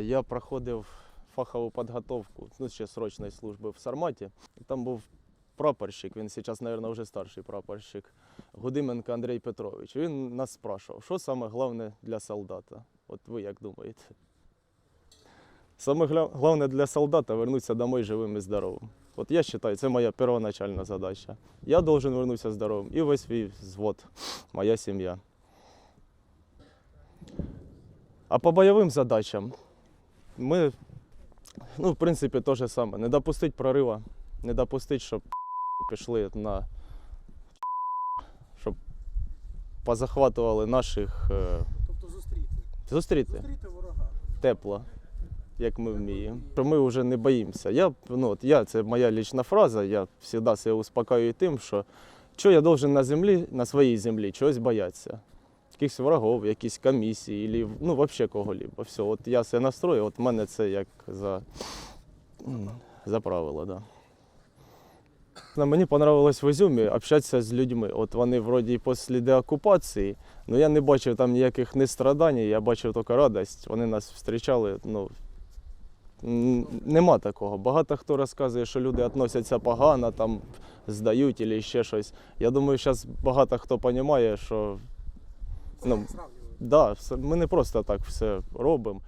Я проходив фахову підготовку ну, ще срочної служби в Сарматі. Там був прапорщик, він зараз, мабуть, вже старший прапорщик, Гудименко Андрій Петрович. Він нас спрашував, що саме головне для солдата? От ви як думаєте? Саме головне для солдата вернутися домой живим і здоровим. От я вважаю, це моя первоначальна задача. Я должен вернутися здоровим і весь свій взвод, моя сім'я. А по бойовим задачам ми, ну, в принципі, те ж саме. Не допустити прориву, не допустити, щоб пішли на щоб позахватували наших е, Тобто зустріти. зустріти Зустріти ворога. тепло, як ми вміємо. Що ми вже не боїмося. Я, ну, от я, це моя лічна фраза, я завжди себе успокаюю тим, що що я должен на землі, на своїй землі, чогось боятися. Якихось ворогів, якісь комісії, ну, взагалі кого-либо. Все, от я себе настрою, от в мене це як за, за правило, да. Мені понравилось в Ізюмі общатися з людьми. От вони вроді після деокупації, але я не бачив там ніяких нестрадань, я бачив тільки радість. Вони нас зустрічали. Ну, нема такого. Багато хто розказує, що люди відносяться погано, там здають або ще щось. Я думаю, зараз багато хто розуміє, що Це Ну, да, все- ми не просто так все робимо.